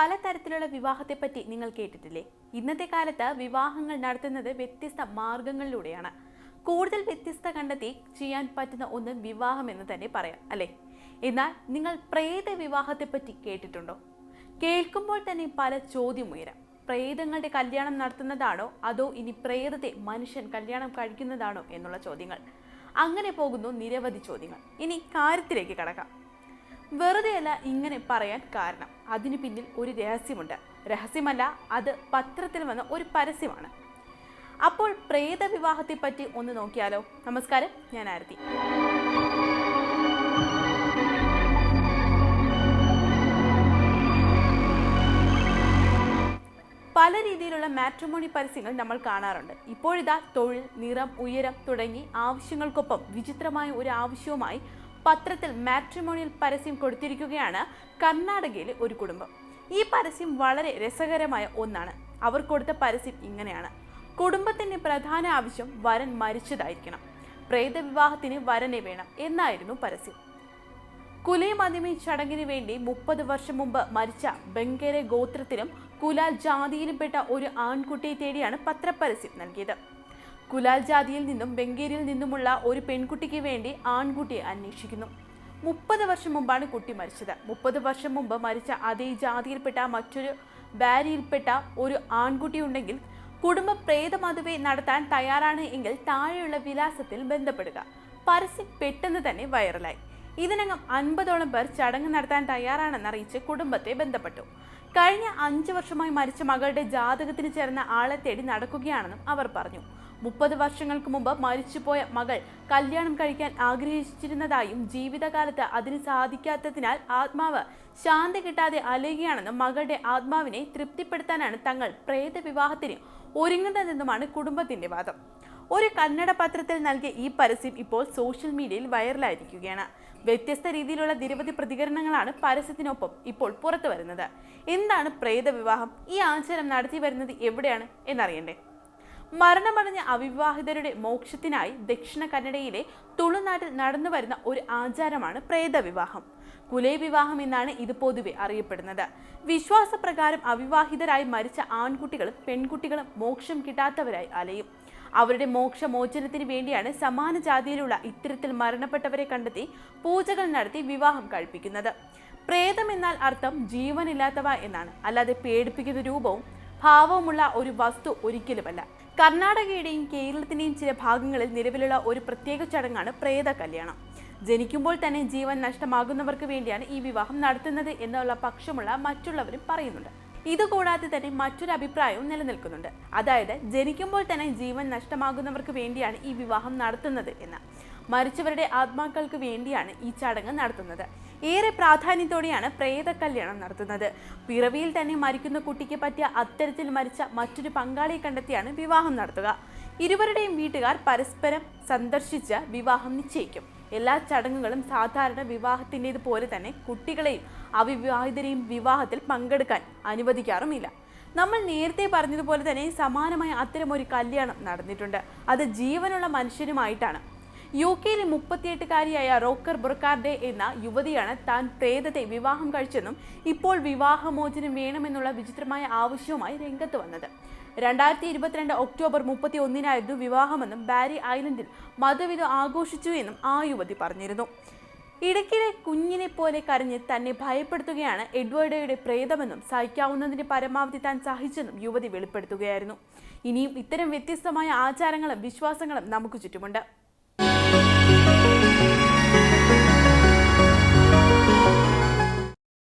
പലതരത്തിലുള്ള വിവാഹത്തെപ്പറ്റി നിങ്ങൾ കേട്ടിട്ടില്ലേ? ഇന്നത്തെ കാലത്ത് വിവാഹങ്ങൾ നടത്തുന്നത് വ്യത്യസ്ത മാർഗങ്ങളിലൂടെയാണ്. കൂടുതൽ വ്യത്യസ്ത കണ്ടെത്തി ചെയ്യാൻ പറ്റുന്ന ഒന്ന് വിവാഹം എന്ന് തന്നെ പറയാം അല്ലേ? എന്നാൽ നിങ്ങൾ പ്രേത വിവാഹത്തെപ്പറ്റി കേട്ടിട്ടുണ്ടോ? കേൾക്കുമ്പോൾ തന്നെ പല ചോദ്യം ഉയരാം. പ്രേതങ്ങളുടെ കല്യാണം നടത്തുന്നതാണോ? അതോ ഇനി പ്രേതത്തെ മനുഷ്യൻ കല്യാണം കഴിക്കുന്നതാണോ എന്നുള്ള ചോദ്യങ്ങൾ. അങ്ങനെ പോകുന്നു നിരവധി ചോദ്യങ്ങൾ. ഇനി കാര്യത്തിലേക്ക് കടക്കാം. വെറുതെയല്ല ഇങ്ങനെ പറയാൻ കാരണം. അതിനു പിന്നിൽ ഒരു രഹസ്യമുണ്ട്. രഹസ്യമല്ല അത് പത്രത്തിൽ വന്ന ഒരു പരസ്യമാണ്. അപ്പോൾ പ്രേത വിവാഹത്തെ പറ്റി ഒന്ന് നോക്കിയാലോ? നമസ്കാരം ഞാൻ ആരതി. പല രീതിയിലുള്ള മാട്രിമോണി പരസ്യങ്ങൾ നമ്മൾ കാണാറുണ്ട്. ഇപ്പോഴിതാ തൊഴിൽ നിറം ഉയരം തുടങ്ങി ആവശ്യങ്ങൾക്കൊപ്പം വിചിത്രമായ ഒരു ആവശ്യവുമായി പത്രത്തിൽ മാട്രിമോണിയൽ പരസ്യം കൊടുത്തിരിക്കുകയാണ് കർണാടകയിലെ ഒരു കുടുംബം. ഈ പരസ്യം വളരെ രസകരമായ ഒന്നാണ്. അവർ കൊടുത്ത പരസ്യം ഇങ്ങനെയാണ്. കുടുംബത്തിന്റെ പ്രധാന ആവശ്യം വരൻ മരിച്ചതായിരിക്കണം. പ്രേതവിവാഹത്തിന് വരനെ വേണം എന്നായിരുന്നു പരസ്യം. കുലയമതിമി ചടങ്ങിന് വേണ്ടി മുപ്പത് വർഷം മുമ്പ് മരിച്ച ബംഗേരെ ഗോത്രത്തിലും കുലാൽ ജാതിയിലുംപ്പെട്ട ഒരു ആൺകുട്ടിയെ തേടിയാണ് പത്രപരസ്യം നൽകിയത്. കുലാൽ ജാതിയിൽ നിന്നും ബംഗേരിയിൽ നിന്നുമുള്ള ഒരു പെൺകുട്ടിക്ക് വേണ്ടി ആൺകുട്ടിയെ അന്വേഷിക്കുന്നു. മുപ്പത് വർഷം മുമ്പാണ് കുട്ടി മരിച്ചത്. മുപ്പത് വർഷം മുമ്പ് മരിച്ച അതേ ജാതിയിൽപ്പെട്ട മറ്റൊരു ബാരിയിൽപ്പെട്ട ഒരു ആൺകുട്ടി ഉണ്ടെങ്കിൽ കുടുംബ പ്രേതമതുവെ നടത്താൻ തയ്യാറാണ് എങ്കിൽ താഴെയുള്ള വിലാസത്തിൽ ബന്ധപ്പെടുക. പരസ്യം പെട്ടെന്ന് തന്നെ വൈറലായി. ഇതിനകം അൻപതോളം പേർ ചടങ്ങ് നടത്താൻ തയ്യാറാണെന്ന് അറിയിച്ച് കുടുംബത്തെ ബന്ധപ്പെട്ടു. കഴിഞ്ഞ അഞ്ചു വർഷമായി മരിച്ച മകളുടെ ജാതകത്തിന് ചേർന്ന ആളെ തേടി നടക്കുകയാണെന്നും അവർ പറഞ്ഞു. മുപ്പത് വർഷങ്ങൾക്ക് മുമ്പ് മരിച്ചുപോയ മകൾ കല്യാണം കഴിക്കാൻ ആഗ്രഹിച്ചിരുന്നതായും ജീവിതകാലത്ത് അതിന് സാധിക്കാത്തതിനാൽ ആത്മാവ് ശാന്തി കിട്ടാതെ അലയുകയാണെന്നും മകളുടെ ആത്മാവിനെ തൃപ്തിപ്പെടുത്താനാണ് തങ്ങൾ പ്രേത വിവാഹത്തിന് ഒരുങ്ങുന്നതെന്നുമാണ് കുടുംബത്തിന്റെ വാദം. ഒരു കന്നഡ പത്രത്തിൽ നൽകിയ ഈ പരസ്യം ഇപ്പോൾ സോഷ്യൽ മീഡിയയിൽ വൈറലായിരിക്കുകയാണ്. വ്യത്യസ്ത രീതിയിലുള്ള നിരവധി പ്രതികരണങ്ങളാണ് പരസ്യത്തിനൊപ്പം ഇപ്പോൾ പുറത്തു വരുന്നത് എന്താണ് പ്രേതവിവാഹം ഈ ആചാരം നടത്തി വരുന്നത് എവിടെയാണ് എന്നറിയണ്ടേ? മരണമടഞ്ഞ അവിവാഹിതരുടെ മോക്ഷത്തിനായി ദക്ഷിണ കന്നഡയിലെ തുളുനാട്ടിൽ നടന്നു വരുന്ന ഒരു ആചാരമാണ് പ്രേതവിവാഹം. കുലേ വിവാഹം എന്നാണ് ഇത് പൊതുവെ അറിയപ്പെടുന്നത്. വിശ്വാസപ്രകാരം അവിവാഹിതരായി മരിച്ച ആൺകുട്ടികളും പെൺകുട്ടികളും മോക്ഷം കിട്ടാത്തവരായി അലയും. അവരുടെ മോക്ഷമോചനത്തിന് വേണ്ടിയാണ് സമാന ജാതിയിലുള്ള ഇത്തരത്തിൽ മരണപ്പെട്ടവരെ കണ്ടെത്തി പൂജകൾ നടത്തി വിവാഹം കഴിപ്പിക്കുന്നത്. പ്രേതം എന്നാൽ അർത്ഥം ജീവനില്ലാത്തവ എന്നാണ്. അല്ലാതെ പേടിപ്പിക്കുന്ന രൂപവും ഭാവവുമുള്ള ഒരു വസ്തു ഒരിക്കലുമല്ല. കർണാടകയുടെയും കേരളത്തിന്റെയും ചില ഭാഗങ്ങളിൽ നിലവിലുള്ള ഒരു പ്രത്യേക ചടങ്ങാണ് പ്രേത കല്യാണം. ജനിക്കുമ്പോൾ തന്നെ ജീവൻ നഷ്ടമാകുന്നവർക്ക് വേണ്ടിയാണ് ഈ വിവാഹം നടത്തുന്നത് എന്നുള്ള പക്ഷമുള്ള മറ്റുള്ളവരും പറയുന്നുണ്ട്. ഇതുകൂടാതെ തന്നെ മറ്റൊരു അഭിപ്രായവും നിലനിൽക്കുന്നുണ്ട്. അതായത് ജനിക്കുമ്പോൾ തന്നെ ജീവൻ നഷ്ടമാകുന്നവർക്ക് വേണ്ടിയാണ് ഈ വിവാഹം നടത്തുന്നത് എന്ന്. മരിച്ചവരുടെ ആത്മാക്കൾക്ക് വേണ്ടിയാണ് ഈ ചടങ്ങ് നടത്തുന്നത്. ഏറെ പ്രാധാന്യത്തോടെയാണ് പ്രേത കല്യാണം നടത്തുന്നത്. പിറവിയിൽ തന്നെ മരിക്കുന്ന കുട്ടിക്ക് പറ്റിയ അത്തരത്തിൽ മരിച്ച മറ്റൊരു പങ്കാളിയെ കണ്ടെത്തിയാണ് വിവാഹം നടത്തുക. ഇരുവരുടെയും വീട്ടുകാർ പരസ്പരം സന്ദർശിച്ച് വിവാഹം നിശ്ചയിക്കും. എല്ലാ ചടങ്ങുകളും സാധാരണ വിവാഹത്തിന്റേത് പോലെ തന്നെ കുട്ടികളെയും അവിവാഹിതരെയും വിവാഹത്തിൽ പങ്കെടുക്കാൻ അനുവദിക്കാറുമില്ല. നമ്മൾ നേരത്തെ പറഞ്ഞതുപോലെ തന്നെ സമാനമായ അത്തരമൊരു കല്യാണം നടന്നിട്ടുണ്ട്. അത് ജീവനുള്ള മനുഷ്യരുമായിട്ടാണ്. യു കെയിലെ മുപ്പത്തിയെട്ടുകാരിയായ റോക്കർ ബുർക്കാർഡെ എന്ന യുവതിയാണ് താൻ പ്രേതത്തെ വിവാഹം കഴിച്ചെന്നും ഇപ്പോൾ വിവാഹമോചനം വേണമെന്നുള്ള വിചിത്രമായ ആവശ്യവുമായി രംഗത്ത് വന്നത്. രണ്ടായിരത്തി ഇരുപത്തിരണ്ട് ഒക്ടോബർ മുപ്പത്തി ഒന്നിനായിരുന്നു വിവാഹമെന്നും ബാരി ഐലൻഡിൽ മധുവിധ ആഘോഷിച്ചു എന്നും ആ യുവതി പറഞ്ഞിരുന്നു. ഇടയ്ക്കിടെ കുഞ്ഞിനെ പോലെ കരഞ്ഞ് തന്നെ ഭയപ്പെടുത്തുകയാണ് എഡ്വേർഡയുടെ പ്രേതമെന്നും സഹിക്കാവുന്നതിന്റെ പരമാവധി താൻ സഹിച്ചെന്നും യുവതി വെളിപ്പെടുത്തുകയായിരുന്നു. ഇനിയും ഇത്തരം വ്യത്യസ്തമായ ആചാരങ്ങളും വിശ്വാസങ്ങളും നമുക്ക് ചുറ്റുമുണ്ട്.